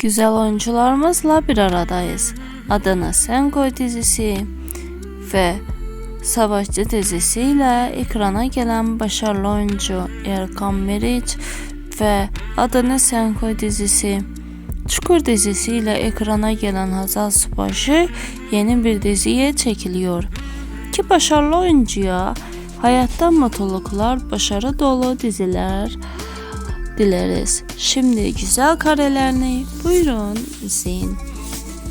Güzel oyuncularımızla bir aradayız. Adana Sen Koy dizisi ve Savaşçı dizisiyle ekrana gelen başarılı oyuncu Erkan Meriç ve Adana Sen Koy dizisi Çukur dizisiyle ekrana gelen Hazal Subaşı yeni bir diziye çekiliyor. Ki başarılı oyuncuya hayatta mutluluklar, başarı dolu diziler dileriz. Şimdi güzel karelerini buyurun izleyin.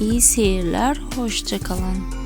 İyi seyirler, hoşçakalın.